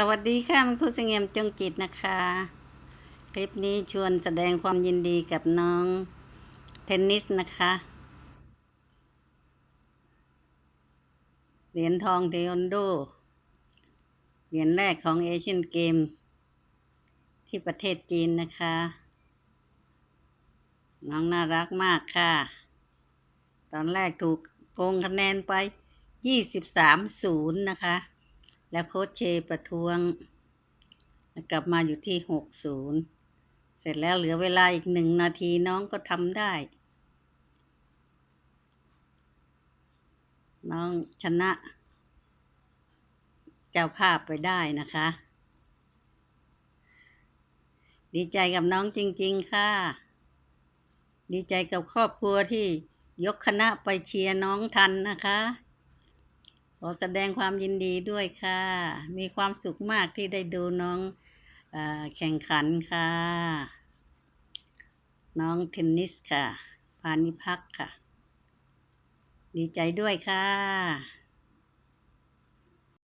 สวัสดีค่ะมันครูเสงี่ยมจงจิตนะคะ คลิปนี้ชวนแสดงความยินดีกับน้องเทนนิสนะคะ เหรียญทองเทควันโด เหรียญแรกของเอเชียนเกม ที่ประเทศจีนนะคะ น้องน่ารักมากค่ะ ตอนแรกถูกโกงคะแนนไป 23 0 นะคะ แล้วโค้ชเชประท้วง กลับมาอยู่ที่60เสร็จแล้วเหลือเวลาอีกหนึ่งนาทีน้องก็ทำได้ น้องชนะ เจ้าภาพไปได้นะคะ ดีใจกับน้องจริง ๆ ค่ะ ดีใจกับครอบครัวที่ยกคณะไปเชียร์น้องทันนะคะ ขอแสดงความยินดีด้วยค่ะ มีความสุขมากที่ได้ดูน้องอแข่งขันค่ะ น้องเทนนิสค่ะ พานิพักษ์ค่ะ ดีใจด้วยค่ะ